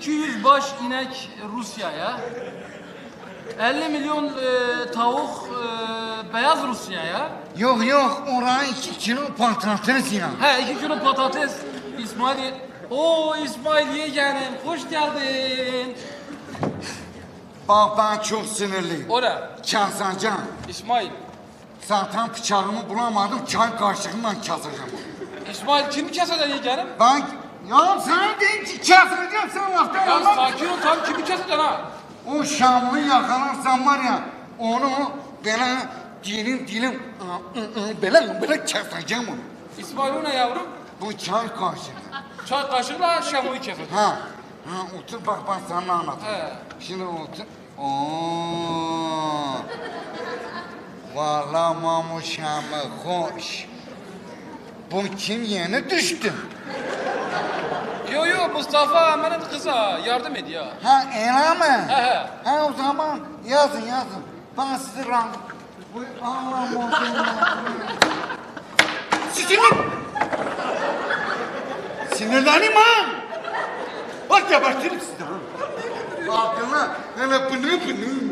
200 baş inek Rusya'ya. 50 milyon e, tavuk e, beyaz Rusya'ya. Yok yok oraya iki kilo patates ya. He 2 kilo patates İsmail. Oo İsmail yeğenim hoş geldin. Bak ben çok sinirliyim. Ora Keseceğim. İsmail. Zaten bıçağımı bulamadım. Çay kaşığından keseceğim. İsmail kimi keseceksin yeğenim? Ben ya sana dedim ki keseceğim Ya sakin ol tam kimi keseceksin ha? O Şamlı yakalarsan var ya onu böyle dilim dilim ı, ı, ı, böyle böyle keseceğim onu. İsmail o ne yavrum? Bu çay kaşığı. Çay kaşığıyla şamuyu keseceksin. Ha, ha otur bak ben sana anlatayım. He. Şimdi otur. Oo. Vallahi mamuşamı hoş. Bu kim yeni düştü? Mustafa Ahmet'in kıza yardım et ya. Ha öyle mi? He he. Ha o zaman yazın yazın. Ben sizi rang... Bu Allah Sinir... Sinirleneyim ha! Bak gebertirim sizi ha! Aklına hele git şuradan.